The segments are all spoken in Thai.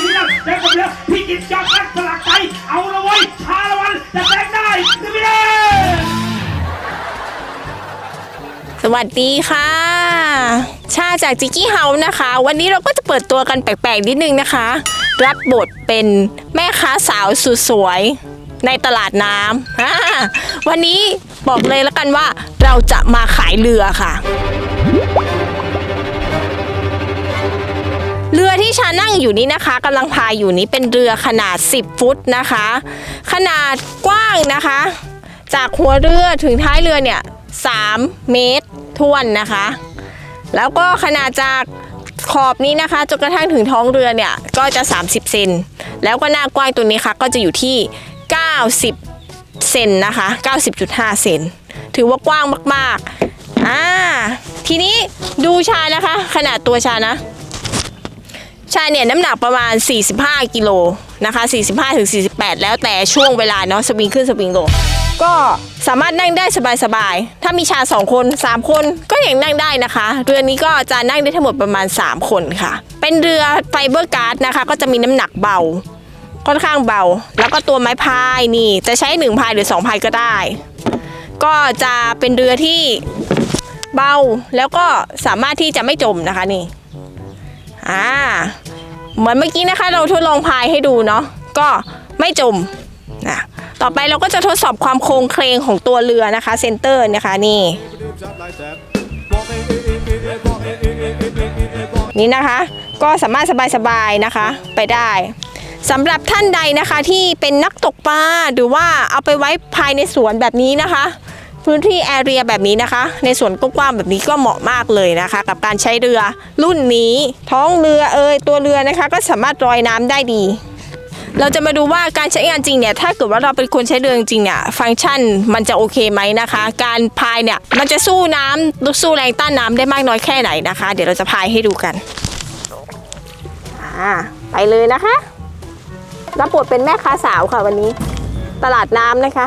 เรียงแดงกับเรียงพิจิตรอมรักสลักใจ เอาละเว้ยชาละวันจะแดงได้หรือไม่ได้สวัสดีค่ะ ชาจากจิกกี้เฮาส์นะคะ วันนี้เราก็จะเปิดตัวกันแปลกๆนิดนึงนะคะ รับบทเป็นแม่ค้าสาวสุดสวยในตลาดน้ำวันนี้บอกเลยแล้วกันว่าเราจะมาขายเรือค่ะ งอยู่นี้นะคะกำลังพายอยู่นี้เป็นเรือขนาด 10 ฟุตนะคะ ขนาดกว้างนะคะ จากหัวเรือถึงท้ายเรือเนี่ย3เมตรท้วนนะคะ แล้วก็ขนาดจากขอบนี้นะคะจนกระทั่งถึงท้องเรือเนี่ยก็จะ 30 เซนแล้วก็หน้ากว้างตัวนี้ค่ะก็จะอยู่ที่ 90 เซนนะคะ 90.5 เซนถือว่ากว้างมากๆอ่าทีนี้ดูชานะคะ ขนาดตัวชานะ ชาเนี่ยน้ำหนักประมาณ 45 กิโลนะคะ 45ถึง48 แล้วแต่ช่วงเวลาเนาะสวิงขึ้นสวิงลงก็สามารถนั่งได้สบายๆ ถ้ามีชา 2 คน 3 คนก็ยังนั่งได้นะคะ เรือนี้ก็จะนั่งได้ทั้งหมดประมาณ 3 คนค่ะ เป็นเรือไฟเบอร์การ์ดนะคะ ก็จะมีน้ำหนักเบา ค่อนข้างเบา แล้วก็ตัวไม้พายนี่ จะใช้ 1 พายหรือ 2 พายก็ได้ ก็จะเป็นเรือที่เบาแล้วก็สามารถที่จะไม่จมนะคะนี่ อ่า เหมือนเมื่อกี้นะคะ เราทดลองพายให้ดูเนาะ ก็ไม่จมนะต่อไปเราก็จะทดสอบความโค้งเคลงของตัวเรือนะคะเซนเตอร์นะคะนี่ นี่นะคะก็สามารถสบายๆนะคะไปได้สำหรับท่านใดนะคะที่เป็นนักตกปลาหรือว่าเอาไปไว้ภายในสวนแบบนี้นะคะ พื้นที่แอเรียแบบนี้นะคะ ในส่วนกว้างๆแบบนี้ก็เหมาะมากเลยนะคะ กับการใช้เรือรุ่นนี้ ท้องเรือเอ่ยตัวเรือนะคะ ก็สามารถลอยน้ำได้ดี เราจะมาดูว่าการใช้งานจริงเนี่ยถ้าเกิดว่าเราเป็นคนใช้เรือจริงเนี่ยฟังก์ชันมันจะโอเคไหมนะคะ การพายเนี่ยมันจะสู้น้ำสู้แรงต้านน้ำได้มากน้อยแค่ไหนนะคะ เดี๋ยวเราจะพายให้ดูกันอ่าไปเลยนะคะรับบทเป็นแม่ค้าสาวค่ะวันนี้ ตลาดน้ำนะคะ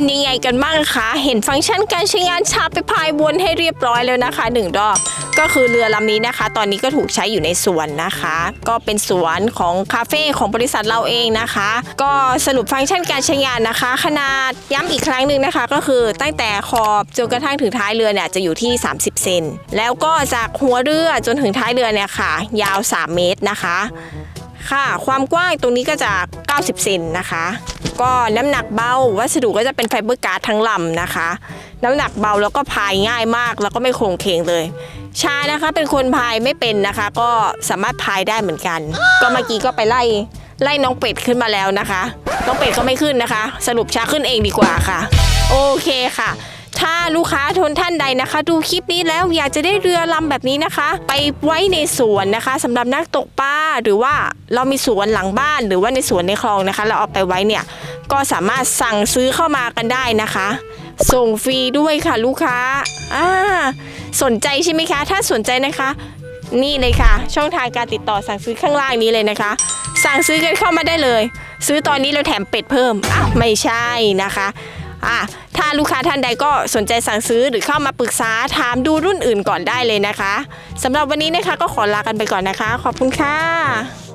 เป็นยังไงกันบ้างคะ เห็นฟังก์ชันการใช้งานชาไปพายวนให้เรียบร้อยแล้วนะคะหนึ่งรอบก็คือเรือลำนี้นะคะ ตอนนี้ก็ถูกใช้อยู่ในสวนนะคะ ก็เป็นสวนของคาเฟ่ของบริษัทเราเองนะคะ ก็สรุปฟังก์ชันการใช้งานนะคะ ขนาดย้ำอีกครั้งหนึ่งนะคะ ก็คือตั้งแต่ขอบจนกระทั่งถึงท้ายเรือเนี่ยจะอยู่ที่ 30 เซนแล้วก็จากหัวเรือจนถึงท้ายเรือเนี่ยค่ะ ยาว 3 เมตรนะคะ ค่ะ ความกว้างตรงนี้ก็จะ 90 เซนนะคะ ก็น้ำหนักเบา วัสดุก็จะเป็นไฟเบอร์การ์ดทั้งลำนะคะ น้ำหนักเบาแล้วก็พายง่ายมาก แล้วก็ไม่โครงเคงเลยชานะคะเป็นคนพายไม่เป็นนะคะ ก็สามารถพายได้เหมือนกัน ก็เมื่อกี้ก็ไปไล่ไล่น้องเป็ดขึ้นมาแล้วนะคะ น้องเป็ดก็ไม่ขึ้นนะคะ สรุปชาขึ้นเองดีกว่าค่ะ โอเคค่ะ ถ้าลูกค้าทนท่านใดนะคะ ดูคลิปนี้แล้วอยากจะได้เรือลำแบบนี้นะคะ ไปไว้ในสวนนะคะสำหรับนักตกปลาหรือว่าเรามีสวนหลังบ้านหรือว่าในสวนในคลองนะคะ เราเอาไปไว้เนี่ยก็สามารถสั่งซื้อเข้ามากันได้นะคะ ส่งฟรีด้วยค่ะลูกค้าอ่าสนใจใช่ไหมคะ ถ้าสนใจนะคะ นี่เลยค่ะ ช่องทางการติดต่อสั่งซื้อข้างล่างนี้เลยนะคะ สั่งซื้อกันเข้ามาได้เลย ซื้อตอนนี้เราแถมเป็ดเพิ่มอ้าวไม่ใช่นะคะ อะถ้าลูกค้าท่านใดก็สนใจสั่งซื้อหรือเข้ามาปรึกษาถามดูรุ่นอื่นก่อนได้เลยนะคะสำหรับวันนี้นะคะก็ขอลากันไปก่อนนะคะ ขอบคุณค่ะ